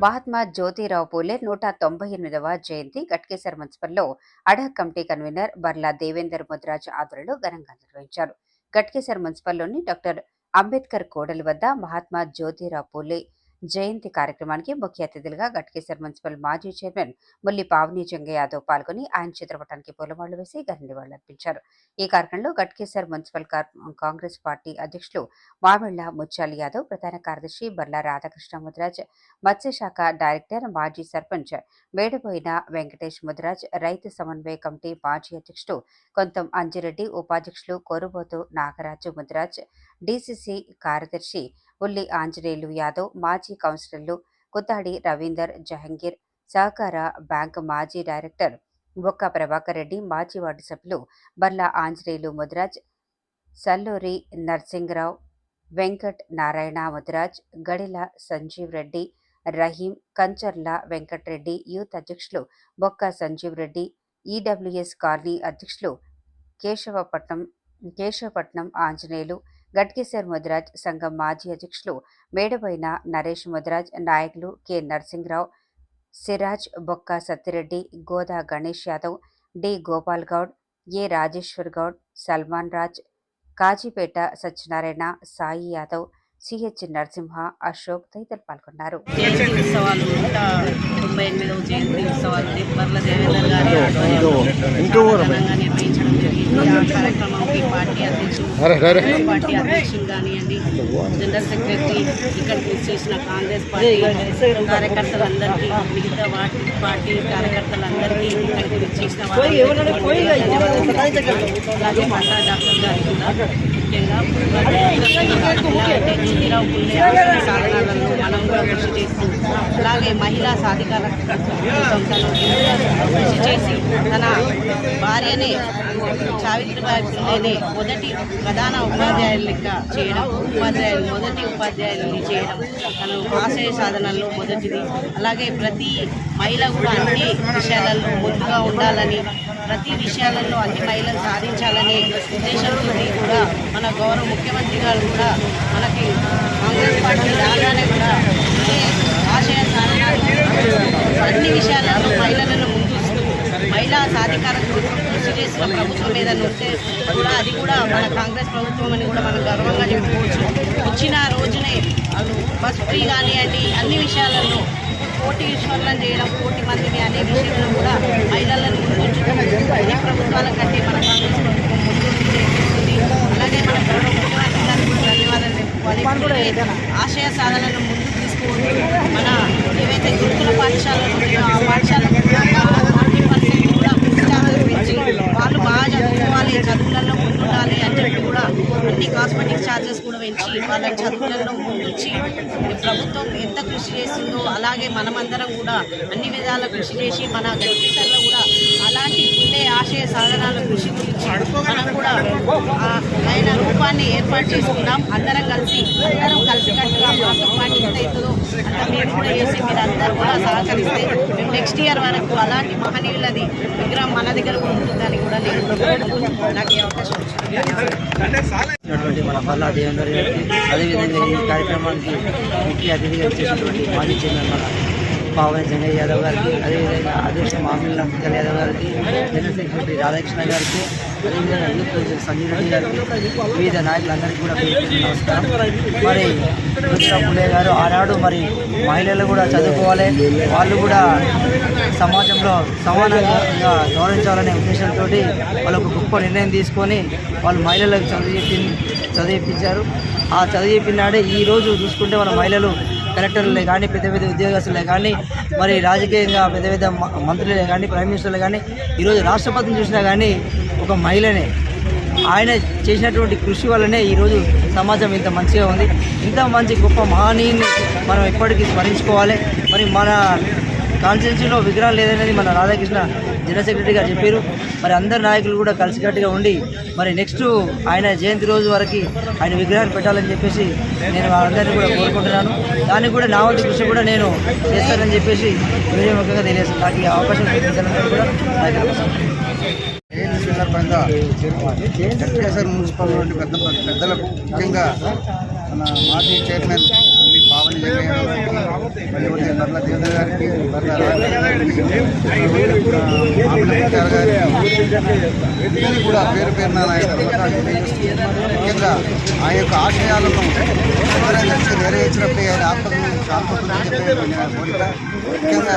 మహాత్మా జ్యోతిరావు పూలే నూట తొంభై ఎనిమిదవ జయంతి Ghatkesar మున్సిపల్లో ad hoc committee convener Barla Devender Mudiraj ఆధ్వర్యంలో ఘనంగా నిర్వహించారు. గట్కేసర్ మున్సిపల్లోని డాక్టర్ అంబేద్కర్ కోడలి వద్ద మహాత్మా జ్యోతిరావు పూలే జయంతి కార్యక్రమానికి ముఖ్య అతిథులుగా గట్కేసర్ మున్సిపల్ మాజీ చైర్మన్ ముల్లి పావని జంగ యాదవ్ పాల్గొని ఆయన చిత్రపటానికి పూలమాళ్ళు వేసి ఘన నివాళులర్పించారు ఈ కార్యక్రమంలో గట్కేసర్ మున్సిపల్ కార్- కాంగ్రెస్ పార్టీ అధ్యక్షులు మామిళ్ళ ముత్యాల యాదవ్ ప్రధాన కార్యదర్శి బర్లా రాధాకృష్ణ ముద్రాజ్ మత్స్యశాఖ డైరెక్టర్ మాజీ సర్పంచ్ మేడబోయిన వెంకటేష్ ముద్రాజ్ రైతు సమన్వయ కమిటీ మాజీ అధ్యక్షుడు కొంతం అంజిరెడ్డి ఉపాధ్యక్షులు కోరుబోతు నాగరాజు ముద్రాజ్ డిసిసి కార్యదర్శి ఉల్లి ఆంజనేయులు యాదవ్ మాజీ కౌన్సిలర్లు కుతాడి రవీందర్ జహంగీర్ సహకార బ్యాంక్ మాజీ డైరెక్టర్ బొక్క ప్రభాకర్ రెడ్డి మాజీ వార్డు సభ్యులు బర్లా ఆంజనేయులు ముద్రాజ్ సల్లూరి నర్సింగరావు వెంకట్ నారాయణ ముద్రాజ్ గడిల సంజీవ్ రెడ్డి రహీం కంచర్ల వెంకట్రెడ్డి యూత్ అధ్యక్షులు బొక్క సంజీవ్ రెడ్డి ఈడబ్ల్యూఎస్ కాలనీ అధ్యక్షులు కేశవపట్నం కేశవపట్నం ఆంజనేయులు గట్కేసర్ ముద్రాజ్ సంఘం మాజీ అధ్యక్షులు మేడబోయిన నరేష్ ముద్రాజ్ నాయకులు K. Narasimharao Siraj Bokka Sattireddy Goda Ganesh Yadav D. Gopal Goud A. Rajeshwar Goud Salman Raj Kazipet Satyanarayana Sai Yadav CH Narasimha Ashok తదితరులు పాల్గొన్నారు. ఉత్సవాలు నూట తొంభై ఎనిమిదవ జయంతి ఉత్సవాలు బర్ల దేవేందర్ గారి ఆధ్వర్యంలో పార్టీ అధ్యక్షులు పార్టీ అధ్యక్షులు కానివ్వండి జనరల్ సెక్రటరీ ఇక్కడికి చేసిన కాంగ్రెస్ పార్టీ కార్యకర్తలందరికీ మిగతా వాటి పార్టీ కార్యకర్తలందరికీ ఇక్కడికి చేసిన అలాగే మల్లా డాక్టర్ ముఖ్యంగా పుల్లే ఆశయ సాధనాలను మనం కూడా కృషి చేస్తూ అలాగే మహిళా సాధికార కోసం తను కృషి చేసి తన భార్యని సావిత్రిబాయి పుల్లేని మొదటి ప్రధాన ఉపాధ్యాయుల లెక్క చేయడం ఉపాధ్యాయులు మొదటి ఉపాధ్యాయులని చేయడం తను ఆశయ సాధనల్లో మొదటిది అలాగే ప్రతి మహిళ కూడా అన్ని విషయాలలో ముందుగా ఉండాలని ప్రతి విషయాలలో అన్ని మహిళలు సాధించాలనే ఉద్దేశంతో కూడా మన గౌరవ ముఖ్యమంత్రి గారు కూడా మనకి కాంగ్రెస్ పార్టీ రాగానే కూడా ఆశయ అన్ని విషయాలలో మహిళలను ముందుస్తూ మహిళా సాధికారత కృషి చేసిన ప్రభుత్వం ఏదైనా ఉంటే కూడా అది కూడా మన కాంగ్రెస్ ప్రభుత్వం అని కూడా మనం గర్వంగా చెప్పుకోవచ్చు. వచ్చిన రోజునే వాళ్ళు బస్ ఫ్రీ కానివ్వండి అన్ని విషయాలలో కోటి ఈశ్వర్లను చేయడం కోటి మందిని అనే విషయంలో కూడా మహిళలను అన్ని ప్రభుత్వాల కంటే మన కాంగ్రెస్ ప్రభుత్వం ముందుండి చేస్తుంది అలాగే మన గౌరవ ముఖ్యమంత్రి గారికి కూడా ధన్యవాదాలు చెప్పుకోవాలి. ఆశయ సాధనను ముందుకు తీసుకుపోతూ మన ఏవైతే గురుకుల పాఠశాలలు ఉన్నాయో ఆ పాఠశాలకు ఫార్టీ పర్సెంట్ కూడా విద్యార్థులు పెంచి వాళ్ళు బాగా చదువుకోవాలి చదువులలో ముందుండాలి అని చెప్పి కూడా అన్ని కాస్మెటిక్ ఛార్జెస్ కూడా పెంచి వాళ్ళ చదువులలో ముందుంచి కృషి చేస్తుందో అలాగే మనమందరం కూడా అన్ని విధాల కృషి చేసి మన గట్టిసల్లో కూడా అలాంటి ఉండే ఆశయ సాధనాల కృషి గురించి మనం కూడా ఆయన రూపాన్ని ఏర్పాటు చేసుకున్నాం అందరం కలిసి అందరం కలిసికట్టుగా మాతో పాటు ఎంత అవుతుందో అంత మేము కూడా చేసి మీరు అందరూ కూడా సహకరిస్తే నెక్స్ట్ ఇయర్ వరకు అలాంటి మహనీయులది విగ్రహం మన దగ్గర ఉంటుందని కూడా నేను నాకు అవకాశం ఇచ్చినందుకు మన పల్లా దేవేంద్ర గారికి అదేవిధంగా ఈ కార్యక్రమానికి ముఖ్య అతిథిగా చేసినటువంటి మాజీ చైర్మన్ మన పావన జంగయ్య యాదవ్ గారికి అదేవిధంగా అధ్యక్ష మామిళ్ళ ముక్కల్ యాదవ్ గారికి జనరల్ సెక్రటరీ రాధాకృష్ణ గారికి అదేవిధంగా యూత్ ప్రెసిడెంట్ సంజయ్ రెడ్డి గారికి వివిధ నాయకులందరికీ కూడా నమస్కారం. మరి రుచిరావు పులే గారు ఆనాడు మరి మహిళలు కూడా చదువుకోవాలి. వాళ్ళు కూడా సమాజంలో సమానంగా గౌరవించాలనే ఉద్దేశంతో వాళ్ళు ఒక గొప్ప నిర్ణయం తీసుకొని వాళ్ళు మహిళలకు చదివి చదివిపించారు. ఆ చదివిపినాడే ఈరోజు ఈ రోజు చూసుకుంటే మన మహిళలు కలెక్టర్లే కానీ పెద్ద పెద్ద ఉద్యోగస్తులే కానీ మరి రాజకీయంగా పెద్ద పెద్ద మ- మంత్రులే కానీ ప్రైమ్ మినిస్టర్లే కానీ ఈరోజు రాష్ట్రపతిని చూసినా కానీ ఒక మహిళనే. ఆయన చేసినటువంటి కృషి వల్లనే ఈరోజు సమాజం ఇంత మంచిగా ఉంది. ఇంత మంచి గొప్ప మహనీయుని మనం ఎప్పటికీ స్మరించుకోవాలి. మరి మన కాన్స్టిట్యూన్సీలో విగ్రహం లేదనేది మన రాధాకృష్ణ జనరల్ సెక్రటరీ గారు చెప్పారు. మరి అందరు నాయకులు కూడా కలిసికట్టుగా ఉండి మరి నెక్స్ట్ ఆయన జయంతి రోజు వరకు ఆయన విగ్రహాన్ని పెట్టాలని చెప్పేసి నేను వాళ్ళందరినీ కూడా కోరుకుంటున్నాను. దానికి కూడా నా వంటి కృషి కూడా నేను చేస్తానని చెప్పేసి మీడియా ముఖ్యంగా తెలియజేస్తాను నాకు ఈ అవకాశం కల్పించాలని కూడా జయంతి సందర్భంగా వెంకటేశ్వర మున్సిపల్ పెద్ద పెద్దలకు ముఖ్యంగా మన మాజీ చైర్మన్ దేవేంద్ర గారికి కూడా పేరు పేరున ముఖ్యంగా ఆ యొక్క ఆశయాలను అందరం కలిసి ఆయన ఆత్మకు ముఖ్యంగా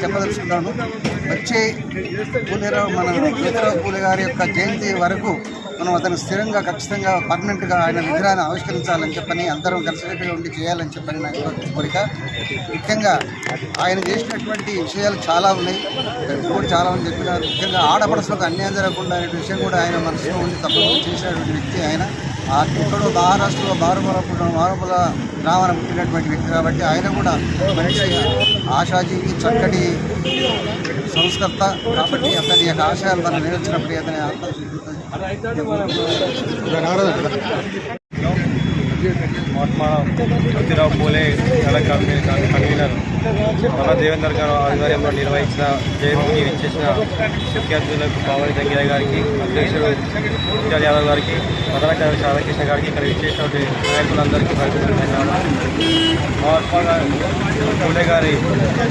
చెప్పదలుచుకున్నాను. వచ్చే పూలేరావు మన జ్యోతిరావు పూలే గారి యొక్క జయంతి వరకు మనం అతను స్థిరంగా ఖచ్చితంగా పర్మనెంట్గా ఆయన విగ్రహాన్ని ఆవిష్కరించాలని చెప్పని అందరం కలిసికట్టుగా ఉండి చేయాలని చెప్పని నా కోరిక. ముఖ్యంగా ఆయన చేసినటువంటి విషయాలు చాలా ఉన్నాయి. కూడా చాలా ఉంది చెప్పినారు. ముఖ్యంగా ఆడపడుచులకు అన్యాయం జరగకుండా అనే విషయం కూడా ఆయన మనసులో ఉండి తప్పకుండా చేసినటువంటి వ్యక్తి ఆయన. ఆ ఎక్కడో మహారాష్ట్రలో బారుమల మారుమల గ్రామాన పుట్టినటువంటి వ్యక్తి కాబట్టి ఆయన కూడా మంచి ఆశాజీవి చక్కటి సంస్కర్త. కాబట్టి అతని యొక్క ఆశయాలు మనం నేర్చినప్పుడు అతని మహాత్మా జ్యోతిరావు పూలే కళ కన్వీనర్ మన దేవేందర్ గారు ఆధ్వర్యంలో నిర్వహించిన జయంతికి ఇచ్చేసిన ముఖ్యార్థులకు పావని దంగిర గారికి అధ్యక్షుడు ముత్యాల యాదవ్ గారికి మదనకాయ రాధాకృష్ణ గారికి ఇక్కడ ఇచ్చేసినటువంటి నాయకులందరికీ ప్రజలకు మహాత్మా గారు పూలే గారి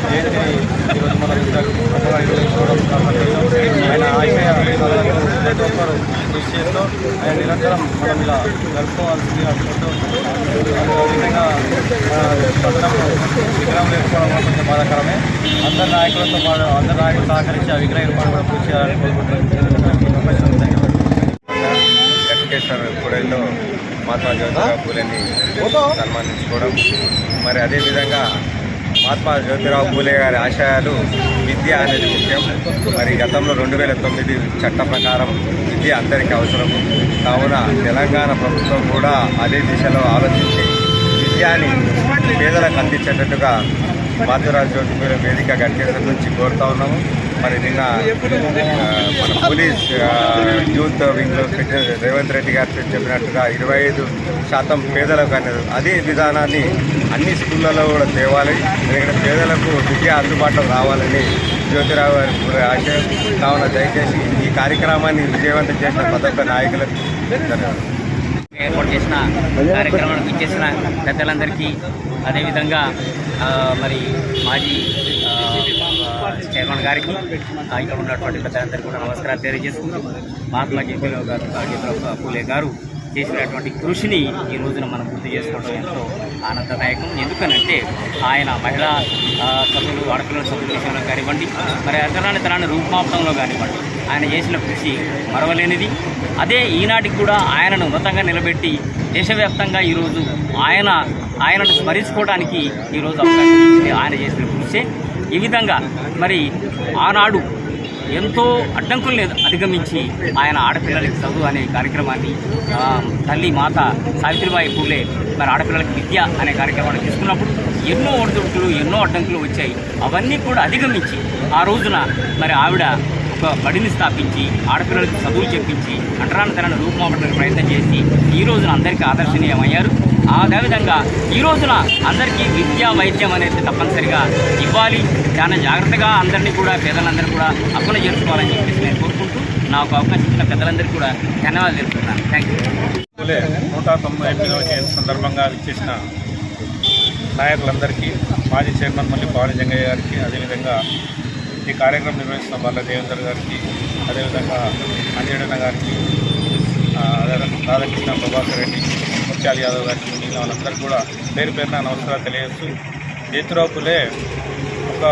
జయంతిని ఈరోజు మనం ఇంత నిర్వహించుకోవడం ఆయన ఆశయ ప్రతి ఒక్కరు కృషి చేస్తూ ఆయన నిరంతరం మనం ఇలా జరుపుకోవాల్సింది అనుకుంటూ అదేవిధంగా పట్టణంలో విగ్రహం లేకపోవడం వల్ల కొంచెం బాధాకరమే. అందరి నాయకులతో పాటు అందరి నాయకులు సహకరించి ఆ విగ్రహ ఏర్పాటు కూడా కృషి చేయాలని కోరుకుంటున్నాను. మహాత్మా జ్యోతిరావు పూలేని సన్మానించుకోవడం. మరి అదేవిధంగా మహాత్మా జ్యోతిరావు పూలే గారి ఆశయాలు విద్య అనేది ముఖ్యం. మరి గతంలో రెండు వేల తొమ్మిది చట్ట ప్రకారం విద్య అందరికీ అవసరం. కావున తెలంగాణ ప్రభుత్వం కూడా అదే దిశలో ఆలోచించి విద్యాని పేదలకు అందించేటట్టుగా మాధురాజ్ జ్యోతి వేదిక గడిచేసరి నుంచి కోరుతా ఉన్నాము. మరి నిన్న మన పోలీస్ యూత్ వింగ్లో రేవంత్ రెడ్డి గారు చెప్పినట్టుగా ఇరవై ఐదు శాతం పేదలకు అనేది అదే విధానాన్ని అన్ని స్కూళ్ళలో కూడా తేవాలి. ఎందుకంటే పేదలకు విద్య అందుబాటులో రావాలని జ్యోతిరావు గారి ఆశయం. కావున దయచేసి ఈ కార్యక్రమాన్ని విజయవంతం చేసిన ప్రతి ఒక్క నాయకులకు ఏర్పాటు చేసిన కార్యక్రమానికి ఇచ్చేసిన పెద్దలందరికీ అదేవిధంగా మరి మాజీ చైర్మన్ గారికి ఇక్కడ ఉన్నటువంటి పెద్దలందరికీ కూడా నమస్కారాలు తెలియజేసుకుంటూ మహాత్మా జ్యోతిరావు గారు జ్యోతిరావు పూలే గారు చేసినటువంటి కృషిని ఈ రోజున మనం గుర్తు చేసుకోవడం ఎంతో ఆనందదాయకం. ఎందుకనంటే ఆయన మహిళా సభ్యులు ఆడపిల్లల సభ్యుల విషయంలో కానివ్వండి మరి అతనాన్ని తనాన్ని రూపుమాపడంలో కానివ్వండి ఆయన చేసిన కృషి మరవలేనిది. అదే ఈనాటికి కూడా ఆయనను ఉన్నతంగా నిలబెట్టి దేశవ్యాప్తంగా ఈరోజు ఆయన ఆయనను స్మరించుకోవడానికి ఈరోజు అవకాశం ఇచ్చింది. ఆయన చేసిన కృషి. ఈ విధంగా మరి ఆనాడు ఎంతో అడ్డంకుల్ని అధిగమించి ఆయన ఆడపిల్లలకి చదువు అనే కార్యక్రమాన్ని తల్లి మాత సావిత్రిబాయి పూలే మరి ఆడపిల్లలకి విద్య అనే కార్యక్రమాన్ని తీసుకున్నప్పుడు ఎన్నో ఒడిదుడుకులు ఎన్నో అడ్డంకులు వచ్చాయి. అవన్నీ కూడా అధిగమించి ఆ రోజున మరి ఆవిడ ఒక బడిని స్థాపించి ఆడపిల్లలకు చదువులు చెప్పించి అంటరాని తనను రూపుమాపడానికి ప్రయత్నం చేసి ఈ రోజున అందరికీ ఆదర్శనీయమయ్యారు. అదేవిధంగా ఈ రోజున అందరికీ విద్య వైద్యం అనేది తప్పనిసరిగా ఇవ్వాలి. చాలా జాగ్రత్తగా అందరినీ కూడా పేదలందరూ కూడా అప్పున చేసుకోవాలని చెప్పేసి నేను కోరుకుంటూ నాకు అవకాశం ఇచ్చిన పెద్దలందరికీ కూడా ధన్యవాదాలు తెలుపుతున్నాను. థ్యాంక్ యూ నూట తొంభై ఎనిమిదవ జయంతి సందర్భంగా ఇచ్చేసిన నాయకులందరికీ మాజీ చైర్మన్ మళ్ళీ పవన్ జంగయ్య గారికి అదేవిధంగా ఈ కార్యక్రమం నిర్వహిస్తున్న బాల దేవేందర్ గారికి అదేవిధంగా అంజడన్న గారికి అదే రాధాకృష్ణ ప్రభాకర్ రెడ్డి ముత్యాల యాదవ్ గారికి మిగిలిన వాళ్ళందరికీ కూడా పేరు పేరున నమస్కారాలు తెలియజేస్తూ జ్యోతిరావు ఒక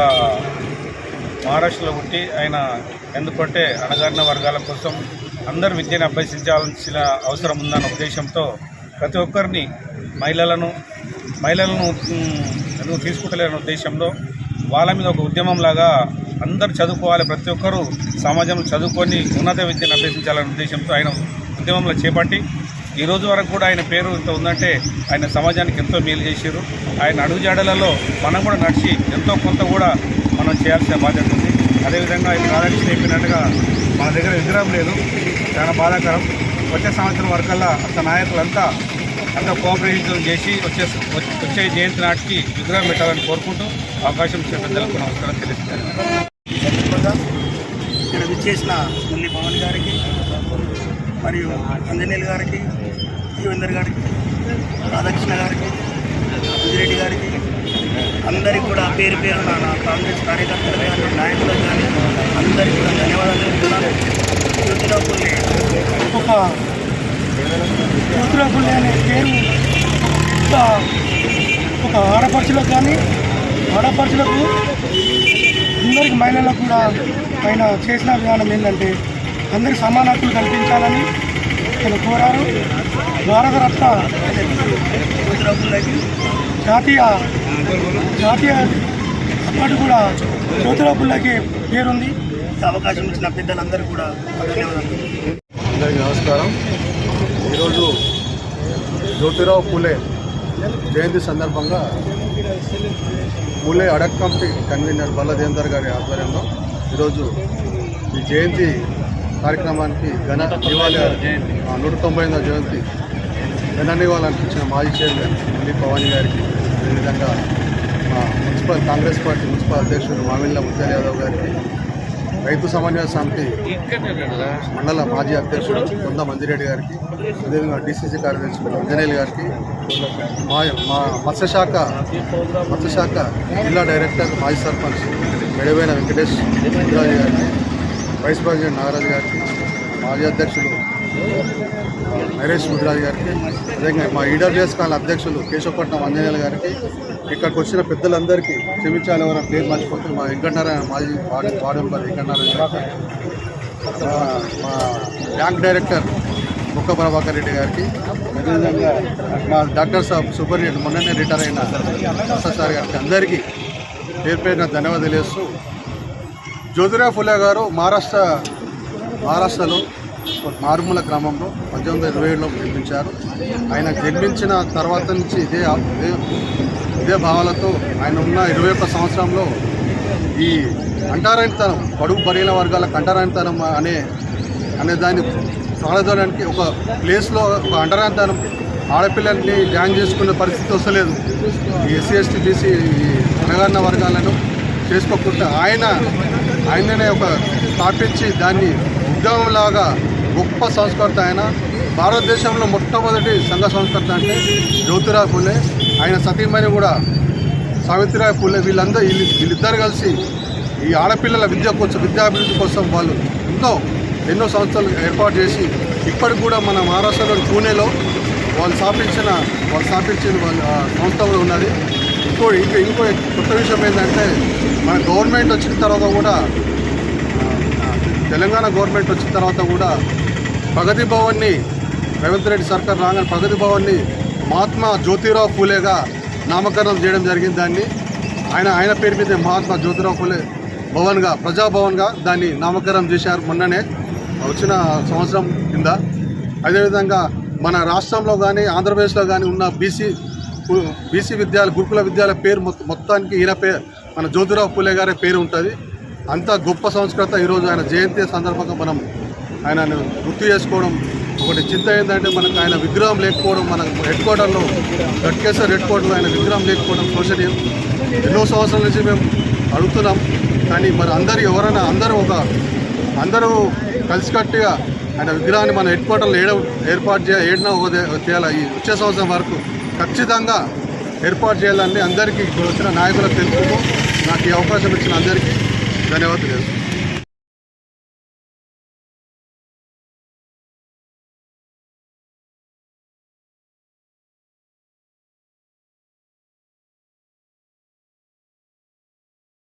మహారాష్ట్రలో పుట్టి ఆయన ఎందుకంటే అణగారిన వర్గాల కోసం అందరు విద్యను అభ్యసించాల్సిన అవసరం ఉందన్న ఉద్దేశంతో ప్రతి ఒక్కరిని మహిళలను మహిళలను ఎందుకు తీసుకుంటలేని ఉద్దేశంలో వాళ్ళ మీద ఒక ఉద్యమంలాగా అందరు చదువుకోవాలి ప్రతి ఒక్కరూ సమాజంలో చదువుకొని ఉన్నత విద్యను అభ్యసించాలనే ఉద్దేశంతో ఆయన ఉద్యమంలో చేపట్టి ఈ రోజు వరకు కూడా ఆయన పేరు ఇంత ఉందంటే ఆయన సమాజానికి ఎంతో మేలు చేశారు ఆయన అడుగుజాడలలో మనం కూడా నడిచి ఎంతో కొంత కూడా మనం చేయాల్సిన బాధ్యత ఉంది. అదేవిధంగా ఆయన రాధాకృష్ణ చెప్పినట్టుగా మన దగ్గర విగ్రహం లేదు. చాలా బాధాకరం. వచ్చే సంవత్సరం వరకల్లా అంత నాయకులంతా అంత కోఆపరేషన్ చేసి వచ్చే వచ్చే జయంతి నాటికి విగ్రహం పెట్టాలని కోరుకుంటూ అవకాశం ఇచ్చిన పెద్దలకు నమస్కారం తెలుస్తాను ఇక్కడ విచ్చేసిన ముల్లి పవన్ గారికి మరియు అంజనీయులు గారికి యువేందర్ గారికి రాధాకృష్ణ గారికి రెడ్డి గారికి అందరికీ కూడా పేరు పేరు నా కాంగ్రెస్ కార్యకర్తలు కానీ నాయకులకు కానీ అందరికీ కూడా ధన్యవాదాలు చెప్తున్నాను జ్యోతిరావుపల్లి ఒక జ్యోతిరాపుల్లి అనే పేరు ఒక ఒక ఆడపడుచులకు కానీ ఆడపడుచులకు అందరికి మహిళలకు కూడా ఆయన చేసిన విధానం ఏంటంటే అందరికి సమాన హక్కులు కల్పించాలని ఆయన కోరారు. భారతరత్న జాతీయ జాతీయ అవార్డు కూడా జ్యోతిరావు పుల్లకి పేరుంది అవకాశం ఇచ్చిన పెద్దలందరూ కూడా ధన్యవాదాలు. అందరికీ నమస్కారం. ఈరోజు జ్యోతిరావు పూలే జయంతి సందర్భంగా పూలే అడక్ కమిటీ కన్వీనర్ బల్లదేందర్ గారి ఆధ్వర్యంలో ఈరోజు ఈ జయంతి కార్యక్రమానికి ఘన నివాళి ఆ, నూట తొంభై జయంతి ఘన నివాళులు మాజీ చైర్మన్ ఎల్లి పవాని గారికి అదేవిధంగా మా మున్సిపల్ కాంగ్రెస్ పార్టీ మున్సిపల్ అధ్యక్షుడు మామిళ్ళ ముత్యాల యాదవ్ గారికి రైతు సమన్వయ సమితి మండల మాజీ అధ్యక్షుడు కొంద మంజిరెడ్డి గారికి అదేవిధంగా డిసిసి కార్యదర్శి అంజనేయులు గారికి మా మా మత్స్యశాఖ మత్స్యశాఖ జిల్లా డైరెక్టర్ మాజీ సర్పంచ్ మెడవేన వెంకటేష్ గారికి వైస్ ప్రెసిడెంట్ నాగరాజు గారికి మాజీ అధ్యక్షుడు నరేష్ గుజరాజ్ గారికి అదేవిధంగా మా ఈడబ్ల్యూఎస్ కాల అధ్యక్షులు కేశవపట్నం అంజనేయులు గారికి ఇక్కడికి వచ్చిన పెద్దలందరికీ క్షమించాలి ఎవరైనా పేరు మర్చిపోతే మా వెంకటనారాయణ మాజీ వార్డు వార్డు మెంబర్ వెంకటనారాయణ గారికి మా బ్యాంక్ డైరెక్టర్ ముక్క ప్రభాకర్ రెడ్డి గారికి అదేవిధంగా మా డాక్టర్ సాబ్ సూపరింటెండెంట్ మొన్ననే రిటైర్ అయిన సార్ గారికి అందరికీ పేరు పేరున ధన్యవాదాలు తెలియజేస్తూ జ్యోతిరావు ఫులే గారు మహారాష్ట్ర మహారాష్ట్రలో మారుమూల గ్రామంలో పద్దెనిమిది వందల ఇరవై ఏడులో జన్మించారు. ఆయన జన్మించిన తర్వాత నుంచి ఇదే ఇదే భావాలతో ఆయన ఉన్న ఇరవై ఒక్క సంవత్సరంలో ఈ అంటారాయణతనం పడుగు బలహీన వర్గాలకు అంటారాయణతనం అనే అనే దాన్ని ప్రాణదోడానికి ఒక ప్లేస్లో ఒక అంటరాంతనం ఆడపిల్లల్ని జాయిన్ చేసుకునే పరిస్థితి వస్తలేదు. ఈ ఎస్సీ ఎస్టీ బీసీ ఈ అనగారిన వర్గాలను చేసుకోకుండా ఆయన ఆయననే ఒక స్థాపించి దాన్ని ఉద్యమంలాగా గొప్ప సంస్కర్త ఆయన. భారతదేశంలో మొట్టమొదటి సంఘ సంస్కర్త అంటే జ్యోతిరావు ఫులే ఆయన సతీమణి కూడా సావిత్రిరావు పూలే. వీళ్ళందరూ వీళ్ళు వీళ్ళిద్దరు కలిసి ఈ ఆడపిల్లల విద్య కోసం విద్యాభివృద్ధి కోసం వాళ్ళు ఎంతో ఎన్నో సంస్థలు ఏర్పాటు చేసి ఇప్పటికి కూడా మన మహారాష్ట్రలోని పూణేలో వాళ్ళు స్థాపించిన వాళ్ళు స్థాపించిన వాళ్ళ సంస్థలో ఉన్నది. ఇంకో ఇంకో ఇంకో కొత్త విషయం ఏంటంటే మన గవర్నమెంట్ వచ్చిన తర్వాత కూడా తెలంగాణ గవర్నమెంట్ వచ్చిన తర్వాత కూడా ప్రగతి భవన్ని రేవంత్ రెడ్డి సర్కార్ రాగానే ప్రగతి భవన్ని మహాత్మా జ్యోతిరావు ఫూలేగా నామకరణం చేయడం జరిగింది దాన్ని. ఆయన ఆయన పేరు మీద మహాత్మా జ్యోతిరావు ఫూలే భవన్గా ప్రజాభవన్గా దాన్ని నామకరణం చేశారు మొన్ననే వచ్చిన సంవత్సరం కింద. అదేవిధంగా మన రాష్ట్రంలో కానీ ఆంధ్రప్రదేశ్లో కానీ ఉన్న బీసీ బీసీ విద్యాలయ గురుకుల విద్యాలయ పేరు మొత్తానికి ఈయన పేరు మన జ్యోతిరావు పూలే గారి పేరు ఉంటుంది. అంత గొప్ప సంస్కృత ఈరోజు ఆయన జయంతి సందర్భంగా మనం ఆయనను గుర్తు చేసుకోవడం ఒకటి చింత ఏంటంటే మనకు ఆయన విగ్రహం లేకపోవడం మన హెడ్ క్వార్టర్లో గట్కేశ్వర్ హెడ్ క్వార్టర్లో ఆయన విగ్రహం లేకపోవడం శోచనీయం ఎన్నో సంవత్సరాల నుంచి మేము అడుగుతున్నాం. కానీ మరి అందరు ఎవరైనా అందరూ ఒక అందరూ కలిసికట్టుగా ఆయన విగ్రహాన్ని మన హెడ్ క్వార్టర్లో ఏడ ఏర్పాటు చేయ ఏడినా ఒక చేయాలి? ఈ వచ్చే సంవత్సరం వరకు ఖచ్చితంగా ఏర్పాటు చేయాలని అందరికీ ఇక్కడ వచ్చిన నాయకులకు తెలుపుతూ నాకు ఈ అవకాశం ఇచ్చిన అందరికీ ధన్యవాదాలు తెలుసు